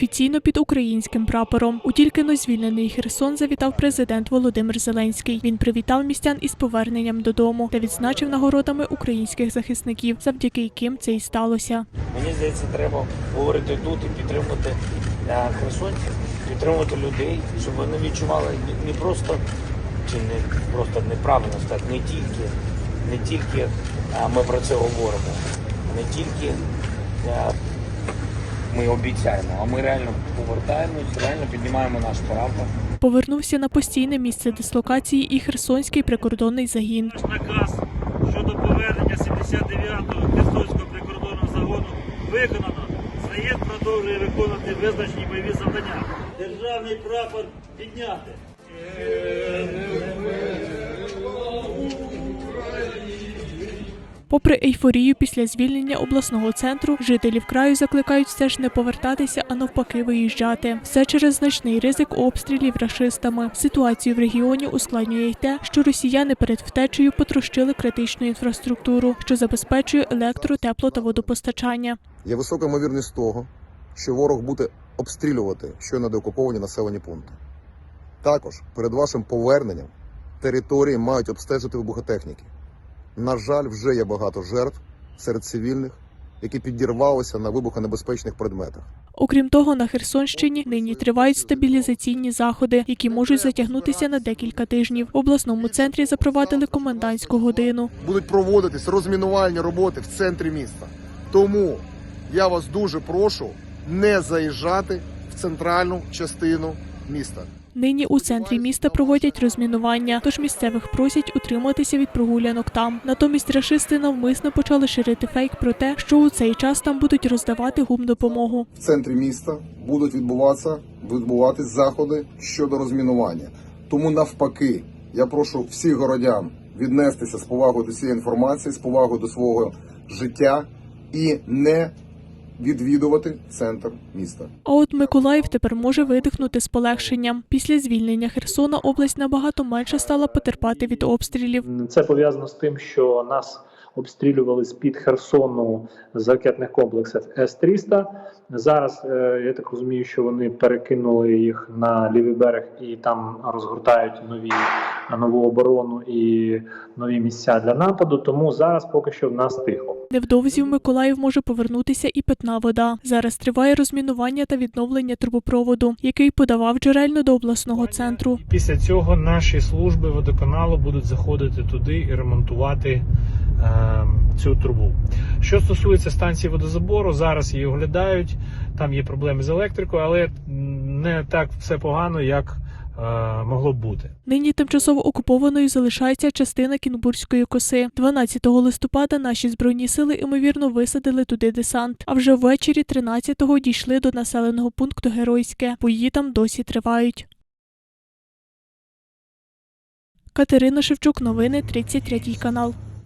офіційно під українським прапором. У тільки но звільнений Херсон завітав президент Володимир Зеленський. Він привітав містян із поверненням додому та відзначив нагородами українських захисників, завдяки яким це і сталося. Мені здається, треба говорити тут і підтримувати е, херсонців, підтримувати людей, щоб вони відчували не- просто чи не просто неправильно сказати, не тільки, не тільки е, ми про це говоримо, не тільки е, ми обіцяємо, а ми реально повертаємось, реально піднімаємо наш прапор. Повернувся на постійне місце дислокації і Херсонський прикордонний загін. наказ щодо повернення 79-го Херсонського прикордонного загону виконано. Заєд продовжує виконувати визначені бойові завдання. Державний прапор підняти. Попри ейфорію після звільнення обласного центру, жителів краю закликають все ж не повертатися, а навпаки виїжджати. Все через значний ризик обстрілів рашистами. Ситуацію в регіоні ускладнює й те, що росіяни перед втечею потрощили критичну інфраструктуру, що забезпечує електро, тепло та водопостачання. Є висока ймовірність того, що ворог буде обстрілювати щойно деокуповані населені пункти. Також перед вашим поверненням території мають обстежити вибухотехніки. На жаль, вже є багато жертв серед цивільних, які підірвалися на вибухонебезпечних предметах. Окрім того, на Херсонщині нині тривають стабілізаційні заходи, які можуть затягнутися на декілька тижнів. В обласному центрі запровадили комендантську годину. Будуть проводитись розмінувальні роботи в центрі міста. Тому я вас дуже прошу не заїжджати в центральну частину міста. Нині у центрі міста проводять розмінування, тож місцевих просять утриматися від прогулянок там. Натомість рашисти навмисно почали ширити фейк про те, що у цей час там будуть роздавати гумдопомогу. в центрі міста будуть відбуватися відбуватись заходи щодо розмінування. Тому навпаки, я прошу всіх городян віднестися з повагою до цієї інформації, з повагою до свого життя і не відвідувати центр міста. А от Миколаїв тепер може видихнути з полегшенням. Після звільнення Херсона область набагато менше стала потерпати від обстрілів. Це пов'язано з тим, що нас обстрілювали з під Херсону з ракетних комплексів С-300. Зараз е, я так розумію, що вони перекинули їх на лівий берег і там розгортають нові нову оборону і нові місця для нападу. Тому зараз поки що в нас тихо. Невдовзі в Миколаїв може повернутися і питна вода. Зараз триває розмінування та відновлення трубопроводу, який подавав джерельно до обласного центру. Після цього наші служби водоканалу будуть заходити туди і ремонтувати е, цю трубу. Що стосується станції водозабору, зараз її оглядають. Там є проблеми з електрикою, але не так все погано, як могло б бути. Нині тимчасово окупованою залишається частина Кінбурзької коси. 12 листопада наші збройні сили ймовірно висадили туди десант. А вже ввечері 13-го дійшли до населеного пункту Геройське. Бої там досі тривають. Катерина Шевчук, новини 33 канал.